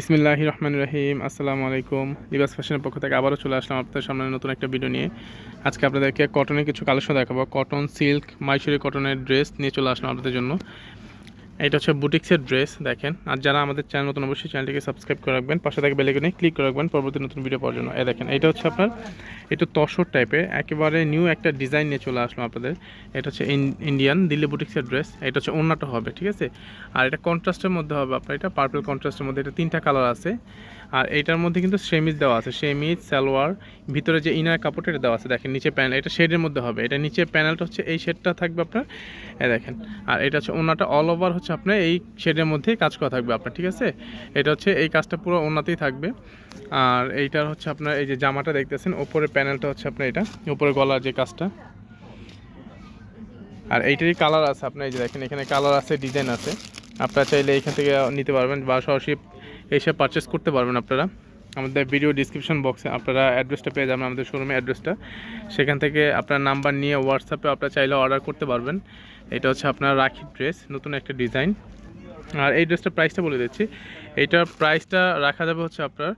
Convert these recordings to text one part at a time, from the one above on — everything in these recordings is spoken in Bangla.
বিসমিল্লাহ রহমান রহিম, আসসালামু আলাইকুম। লিবাস ফ্যাশনের পক্ষ থেকে আবারও চলে আসলাম আপনাদের সামনে নতুন একটা ভিডিও নিয়ে। আজকে আপনাদেরকে কটনের কিছু কালেকশন দেখাবো। কটন সিল্ক মাইসুরি কটনের ড্রেস নিয়ে চলে আসলাম আপনাদের জন্য। এটা হচ্ছে বুটিক্সের ড্রেস দেখেন। আর যারা আমাদের চ্যানেল নতুন, অবশ্যই চ্যানেলটিকে সাবস্ক্রাইব করে রাখবেন। পাশে থাকে বেলেগুনে ক্লিক করে রাখবেন পরবর্তী নতুন ভিডিও পাওয়ার জন্য। এ দেখেন, এটা হচ্ছে আপনার একটু তসর টাইপের একেবারে নিউ একটা ডিজাইন নিয়ে চলে আসলাম আপনাদের। এটা হচ্ছে ইন্ডিয়ান দিল্লি বুটিক্সের ড্রেস এটা হচ্ছে অন্যটা হবে, ঠিক আছে? আর এটা কন্ট্রাস্টের মধ্যে হবে আপনার, এটা পার্পল কন্ট্রাস্টের মধ্যে। এটা তিনটা কালার আছে। আর এটার মধ্যে কিন্তু সেমিজ দেওয়া আছে। সেমিজ, সালোয়ার, ভিতরে যে ইনার কাপড়টা, এটা দেওয়া আছে। দেখেন, নিচে প্যানেল এটা শেডের মধ্যে হবে। এটা নিচে প্যানেলটা হচ্ছে এই শেডটা থাকবে আপনার দেখেন। আর এটা হচ্ছে ওনাটা অল ওভার হচ্ছে আপনার এই শেডের মধ্যেই কাজ করা থাকবে আপনার, ঠিক আছে? এটা হচ্ছে এই কাজটা পুরো ওনাতেই থাকবে। আর এইটার হচ্ছে আপনার এই যে জামাটা দেখতেছেন ওপরের প্যানেলটা হচ্ছে আপনার এটা উপরে গলার যে কাজটা। আর এইটারই কালার আছে আপনার, এই যে দেখেন, এখানে কালার আছে ডিজাইন আছে। আপনারা চাইলে এখান থেকে নিতে পারবেন বা সরাসরি এসে পারচেস করতে পারবেন আপনারা। আমাদের ভিডিও ডিসক্রিপশন বক্সে আপনারা অ্যাড্রেসটা পেয়ে যাবেন আমাদের শোরুমের অ্যাড্রেসটা সেখান থেকে আপনার নাম্বার নিয়ে হোয়াটসঅ্যাপে আপনারা চাইলে অর্ডার করতে পারবেন। এটা হচ্ছে আপনার রাখি ড্রেস নতুন একটা ডিজাইন আর এই ড্রেসটার প্রাইসটা বলে দিচ্ছি। এইটার প্রাইসটা রাখা যাবে হচ্ছে আপনার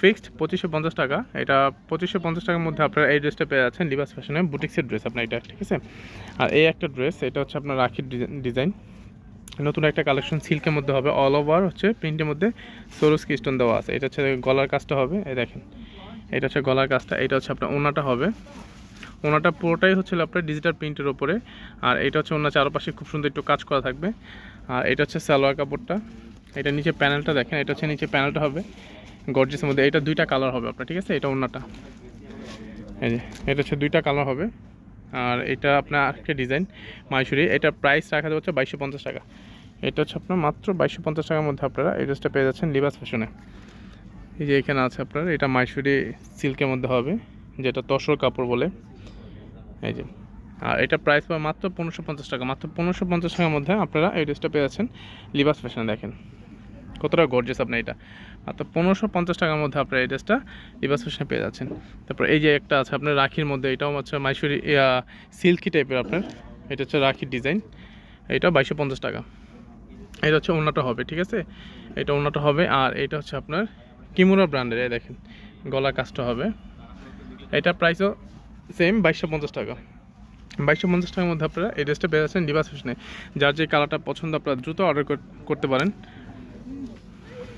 ফিক্সড পঁচিশশো পঞ্চাশ টাকা। এটা পঁচিশশো পঞ্চাশ টাকার মধ্যে আপনারা এই ড্রেসটা পেয়ে যাচ্ছেন। লিবাস ফ্যাশনে বুটিক্সের ড্রেস আপনার এটা, ঠিক আছে? আর এই একটা ড্রেস এটা হচ্ছে আপনার রাখির ডিজাইন নতুন একটা কালেকশন সিল্কের মধ্যে হবে অল ওভার হচ্ছে প্রিন্টের মধ্যে সরুস স্টোন দেওয়া আছে। এটা হচ্ছে গলার কাজটা হবে, এই দেখেন। এটা হচ্ছে গলার কাজটা, এটা হচ্ছে আপনার ওনাটা হবে। ওনাটা পুরোটাই হচ্ছে আপনার ডিজিটাল প্রিন্টের ওপরে। আর এটা হচ্ছে ওনার চারপাশে খুব সুন্দর একটু কাজ করা থাকবে। আর এটা হচ্ছে সালোয়ার কাপড়টা। এটা নিচে প্যানেলটা দেখেন, এটা হচ্ছে নিচে প্যানেলটা হবে গর্জেসের মধ্যে। এটা দুইটা কালার হবে আপনার, ঠিক আছে? এটা ওনাটা। এই যে, এটা হচ্ছে দুইটা কালার হবে। আর এটা আপনার আরেকটা ডিজাইন মাইসুরি এটা প্রাইস রাখা যাচ্ছে বাইশশো পঞ্চাশ টাকা। এটা হচ্ছে আপনার মাত্র বাইশশো পঞ্চাশ টাকার মধ্যে আপনারা এই ড্রেসটা পেয়ে যাচ্ছেন লিবাস ফ্যাশনে এই যে এখানে আছে আপনার, এটা মাইসুরি সিল্কের মধ্যে হবে, যেটা তসর কাপড় বলে। এই যে। আর এটা প্রাইস পাবে মাত্র পনেরোশো পঞ্চাশ টাকা। মাত্র পনেরোশো পঞ্চাশ টাকার মধ্যে আপনারা এই ড্রেসটা পেয়ে যাচ্ছেন লিবাস ফ্যাশনে দেখেন। কতটা গর্জেস আপনার এটা? মাত্র পনেরোশো পঞ্চাশ টাকার মধ্যে আপনার এই ড্রেসটা লিবাস ফ্যাশনে পেয়ে যাচ্ছেন। তারপর এই যে একটা আছে, আপনার রাখির মধ্যে, এটাও হচ্ছে মাইসুরি সিল্কি টাইপের আপনার। এটা হচ্ছে রাখির ডিজাইন এটা বাইশশো পঞ্চাশ টাকা। এটা হচ্ছে ওনাটা হবে, ঠিক আছে? এটা ওনাটা হবে, আর এটা হচ্ছে আপনার কিমুরা ব্র্যান্ডের এই দেখেন, গলা কাজটা হবে। এটা প্রাইসও সেম বাইশশো পঞ্চাশ টাকা। বাইশশো পঞ্চাশ টাকার মধ্যে আপনারা এই ড্রেসটা পেয়ে যাচ্ছেন লিবাস ফ্যাশনে যার যে কালারটা পছন্দ, আপনারা দ্রুত অর্ডার করতে পারেন।